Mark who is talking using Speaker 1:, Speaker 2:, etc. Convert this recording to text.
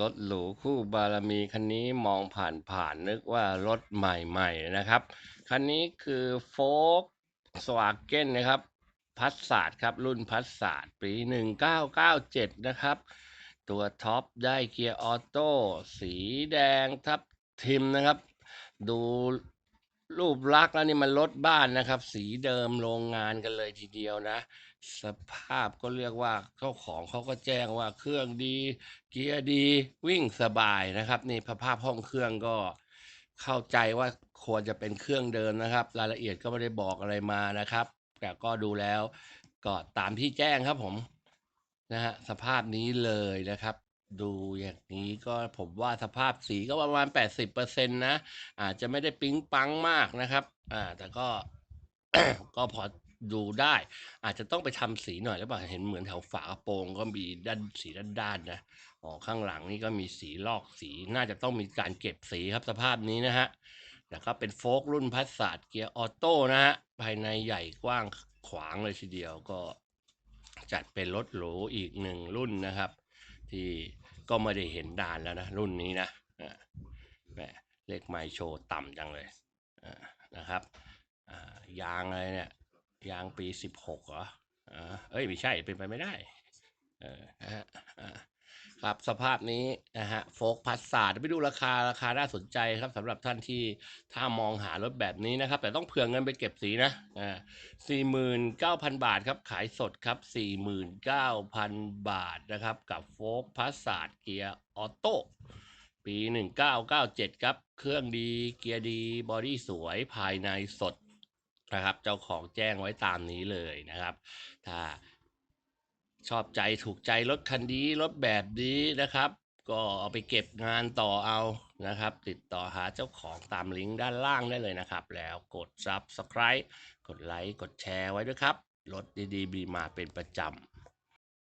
Speaker 1: รถหรูคู่บารมีคันนี้มองผ่านผ่านนึกว่ารถใหม่ๆนะครับ คันนี้คือโฟกสวากเกนนะครับ พัสสาดครับ รุ่นพัสสาดปี 1997 นะครับ ตัวท็อปได้เกียร์ออโต้สีแดงทับทิมนะครับ ดู รูปลักษณ์แล้วนี่มันรถบ้านนะครับ สีเดิมโรงงานกันเลยทีเดียวนะ สภาพก็เรียกว่าเจ้าของเขาก็แจ้งว่าเครื่องดี เกียร์ดีวิ่งสบายนะครับ นี่ภาพห้องเครื่องก็เข้าใจว่าควรจะเป็นเครื่องเดิมนะครับ รายละเอียดก็ไม่ได้บอกอะไรมานะครับ แต่ก็ดูแล้วก็ตามที่แจ้งครับผมนะฮะสภาพนี้เลยนะครับ ดูอย่างนี้ก็ผมว่าสภาพสีก็ประมาณ 80%นะ อาจจะไม่ได้ปิ๊งปังมากนะครับ อ่า แต่ก็ ก็พอดูได้ อาจจะต้องไปทำสีหน่อยหรือเปล่า เห็นเหมือนแถวฝากระโปรงก็มีด้านสีด้านๆนะ อ๋อ ข้างหลังนี่ก็มีสีลอกสี น่าจะต้องมีการเก็บสีครับสภาพนี้นะฮะ แต่ก็เป็นโฟกรุ่นพัสสาดเกียร์ออโต้นะฮะ ภายในใหญ่กว้างขวางเลยทีเดียวก็จัดเป็นรถหรูอีกหนึ่งรุ่นนะครับ ที่ ก็ไม่ได้เห็นดานแล้วนะ รุ่นนี้นะอ่าแหมเลขไมโชต่ำจังเลยอ่านะครับอ่ายางอะไรเนี่ยยางปีสิบหกเหรออ่าเอ้ยไม่ใช่เป็นไปไม่ได้ ครับสภาพนี้นะฮะโฟกพัสสาดไปดูราคาราคาน่าสนใจครับสำหรับท่านที่ถ้ามองหารถแบบนี้นะครับ แต่ต้องเผื่อเงินไปเก็บสีนะอ่าสี่หมื่นเก้าพันบาทครับ ขายสดครับสี่หมื่นเก้าพันบาทนะครับ กับโฟกพัสสาดเกียร์ออโต้ปี 1997 ครับ เครื่องดีเกียร์ดี บอดี้สวยภายในสดนะครับ เจ้าของแจ้งไว้ตามนี้เลยนะครับ ถ้า ชอบใจถูกใจรถคันนี้รถแบบนี้นะครับ ก็เอาไปเก็บงานต่อเอานะครับ ติดต่อหาเจ้าของตามลิงก์ด้านล่างได้เลยนะครับ แล้วกด Subscribe กดไลค์กดแชร์ไว้ด้วยครับ รถดีๆมีมาเป็นประจำ